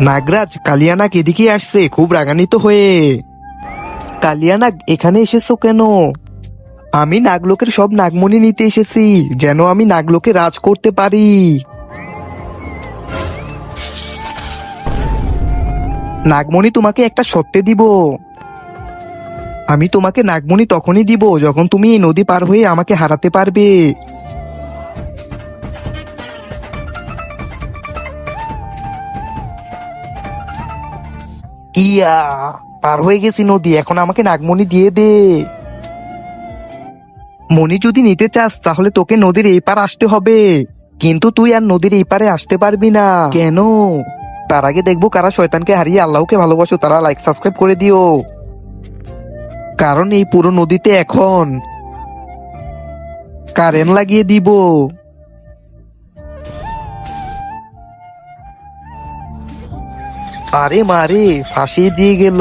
নাগরাজ, কালিয়ানাগ এদিকে আসছে, খুব রাগান্বিত হয়ে। কালিয়ানাগ, এখানে এসেছ কেন? আমি নাগলোকের সব নাগমণি নিতে এসেছি, যেন আমি নাগলোকে রাজ করতে পারি। নাগমণি তোমাকে একটা সত্যে দিব। আমি তোমাকে নাগমণি তখনই দিব, যখন তুমি এই নদী পার হয়ে আমাকে হারাতে পারবে। ইয়া, পার হয়ে গেছি নদী, এখন আমাকে নাগমণি দিয়ে দে। মণি যদি নিতে চাস, তাহলে তোকে নদীর এই পার আসতে হবে। কিন্তু তুই আর নদীর এই পারে আসতে পারবি না। কেন? তার আগে দেখব কারা শয়তানকে হারিয়ে আল্লাহকে ভালোবাসো, তারা লাইক সাবস্ক্রাইব করে দিও। কারণ এই পুরো নদীতে এখন কারেন্ট লাগিয়ে দিব। আরে মারে ফাঁসি দিয়ে গেল।